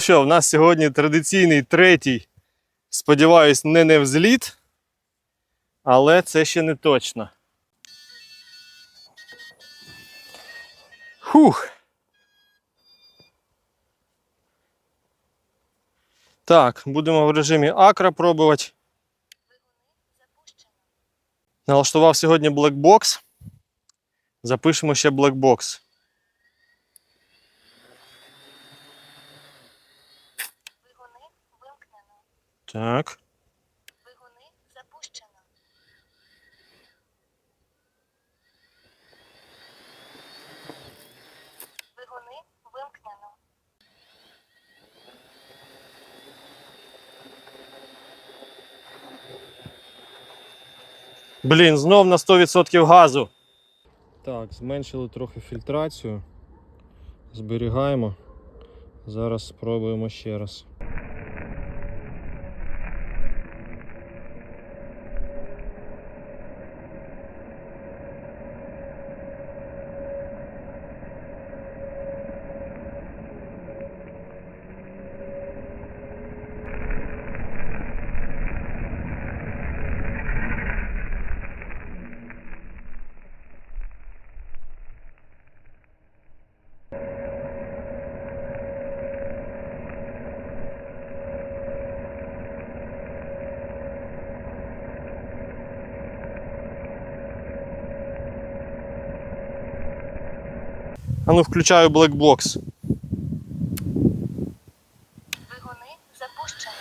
що, в нас сьогодні традиційний третій, сподіваюсь, не не взліт, але це ще не точно. Хух. Так, будемо в режимі акра пробувати. Налаштував сьогодні блекбокс. Запишемо ще блекбокс. Так. Двигуни запущено. Двигуни вимкнено. Блін, знов на 100% газу. Так, зменшили трохи фільтрацію. Зберігаємо. Зараз спробуємо ще раз. А ну включаю блекбокс. Двигуни запущено.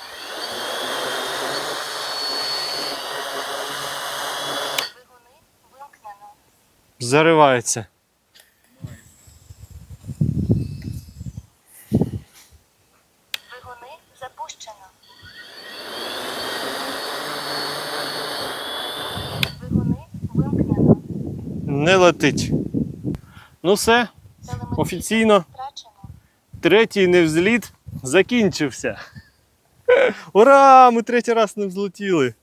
Двигуни вимкнено. Заривається. Двигуни запущено. Двигуни вимкнено. Не летить. Ну все, офіційно третій невзліт закінчився. Ура! Ми третій раз не взлетіли.